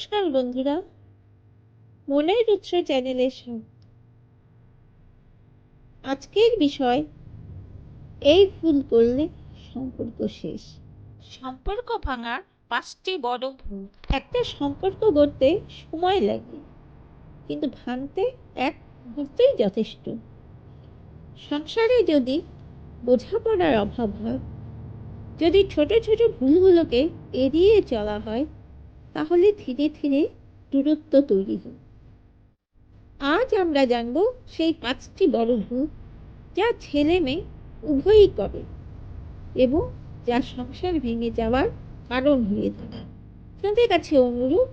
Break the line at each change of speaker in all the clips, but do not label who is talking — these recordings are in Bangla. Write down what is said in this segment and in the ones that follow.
নমস্কার বন্ধুরা। মনের উৎস চ্যানেলে আজকের বিষয় এই ভুল করলে সম্পর্ক শেষ।
সম্পর্ক ভাঙার পাঁচটি বড় ভুল।
একটা সম্পর্ক গড়তে সময় লাগে কিন্তু ভাঙতে এক মুহূর্তেই যথেষ্ট। সংসারে যদি বোঝাপড়ার অভাব হয় যদি ছোট ছোট ভুলগুলোকে এড়িয়ে চলা হয় তাহলে ধীরে ধীরে দূরত্ব তৈরি হয় আজ আমরা জানব সেই পাঁচটি বড় ভুল যা ছেলে মেয়ে উভয়ই করে এবং যা সংসার ভেঙে যাওয়ার কারণ হয়ে দাঁড়ায় আপনাদের কাছে অনুরোধ,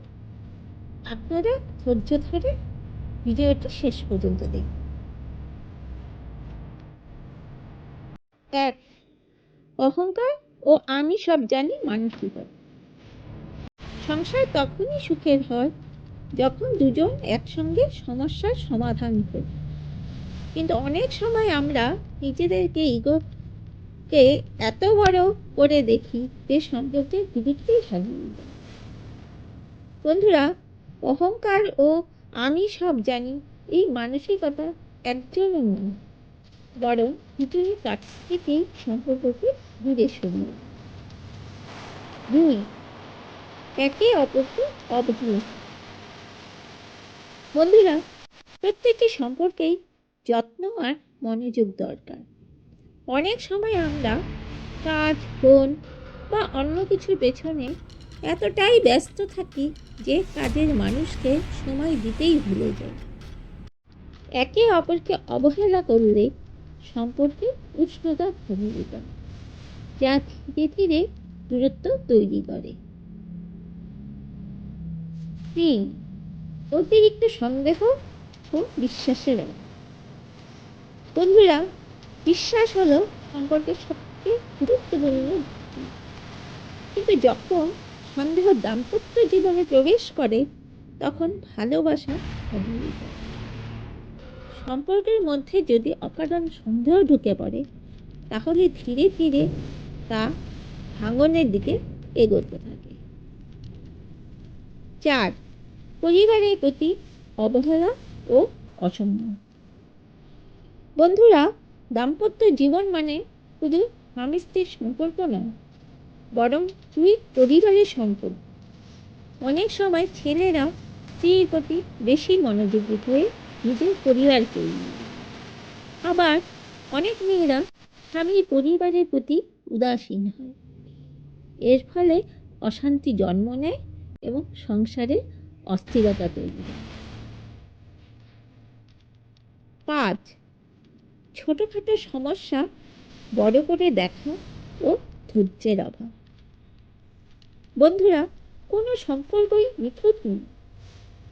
আপনারা ধৈর্য ধরে ভিডিওটি শেষ পর্যন্ত দেখুন। এক, অহংকার ও আমি সব জানি মানুষ মানসিকতা সংসার তখনই সুখের হয়, যখন দুজন একসঙ্গে সমস্যার সমাধান করে কিন্তু অনেক সময় আমরা নিজেদেরকে ইগোকে এত বড় করে দেখি যে সম্পর্কের গুরুত্বই হারিয়ে বন্ধুরা, অহংকার ও আমি সব জানি, এই মানসিকতা একজনও নয়, বরং কাছ থেকেই সম্পর্ককে দূরে সরিয়ে। দুই একে অপরকে অবহেলা। বন্ধুরা, প্রত্যেকটি সম্পর্কেই যত্ন আর মনোযোগ দরকার। অনেক সময় আমরা কাজ, ফোন বা অন্য কিছুর পেছনে এতটাই ব্যস্ত থাকি যে কাজের মানুষকে সময় দিতেই ভুলে যাই। একে অপরকে অবহেলা করলে সম্পর্কে উষ্ণতা কমে যেত, যা ধীরে ধীরে দূরত্ব তৈরি করে। তিন অতিরিক্ত সন্দেহ ও বিশ্বাসের অভাব। বন্ধুরা, বিশ্বাস হলো সম্পর্কের সবচেয়ে গুরুত্বপূর্ণ কিন্তু যখন সন্দেহ দাম্পত্য জীবনে প্রবেশ করে, তখন ভালোবাসা সম্পর্কের মধ্যে যদি অকারণ সন্দেহ ঢুকে পড়ে, তাহলে ধীরে ধীরে তা ভাঙনের দিকে এগোতে থাকে। চার পরিবারের প্রতি অবহেলা ও অসম্মান বন্ধুরা, দাম্পত্য জীবন মানে শুধু স্বামী স্ত্রীর সম্পর্ক নয়, বরং দুই পরিবারের সম্পর্ক। অনেক সময় ছেলেরা স্ত্রীর প্রতি বেশি মনোযোগী হয়ে নিজের পরিবারকে আবার অনেক মেয়েরা স্বামীর পরিবারের প্রতি উদাসীন হয়। এর ফলে অশান্তি জন্ম নেয় এবং সংসারে অস্থিরতা তৈরি হয়। পাঁচ, ছোটোখাটো সমস্যা বড় করে দেখা ও ধৈর্যের অভাব। বন্ধুরা, কোনো সম্পর্কই নিখুঁত নেই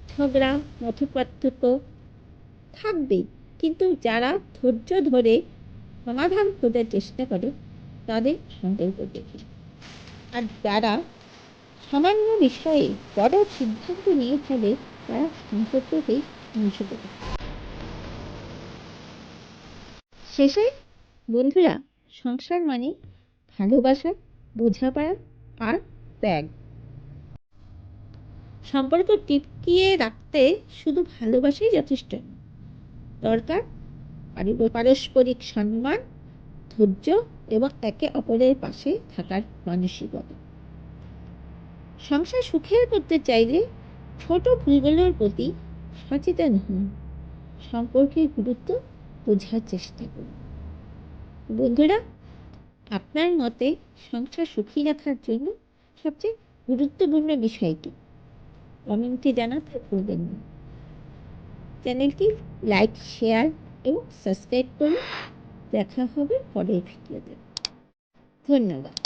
ঝগড়া, মতপার্থক্য থাকবেই, কিন্তু যারা ধৈর্য ধরে সমাধান খোঁজার চেষ্টা করে, তাদের সম্পর্ক দেখি আর যারা সামান্য বিষয়ে বড় সিদ্ধান্ত নিয়ে ফেলে তারা সম্পর্ককেই ধ্বংস করে। শেষে, বন্ধুরা, সংসার মানে ভালোবাসা, বোঝাপড়া আর ত্যাগ। সম্পর্ক টিকিয়ে রাখতে শুধু ভালোবাসাই যথেষ্ট। দরকার পারস্পরিক সম্মান, ধৈর্য এবং একে অপরের পাশে থাকার মানসিকতা। সংসার সুখের করতে চাইলে ছোট ভুলগুলোর প্রতি সচেতন হন। সম্পর্কের গুরুত্ব বোঝার চেষ্টা করুন। বন্ধুরা, আপনার মতে সংসার সুখী রাখার জন্য সবচেয়ে গুরুত্বপূর্ণ বিষয়টি কমেন্টে জানাতে ভুলবেন না। চ্যানেলটি লাইক, শেয়ার এবং সাবস্ক্রাইব করুন। দেখা হবে পরের ভিডিওতে। ধন্যবাদ।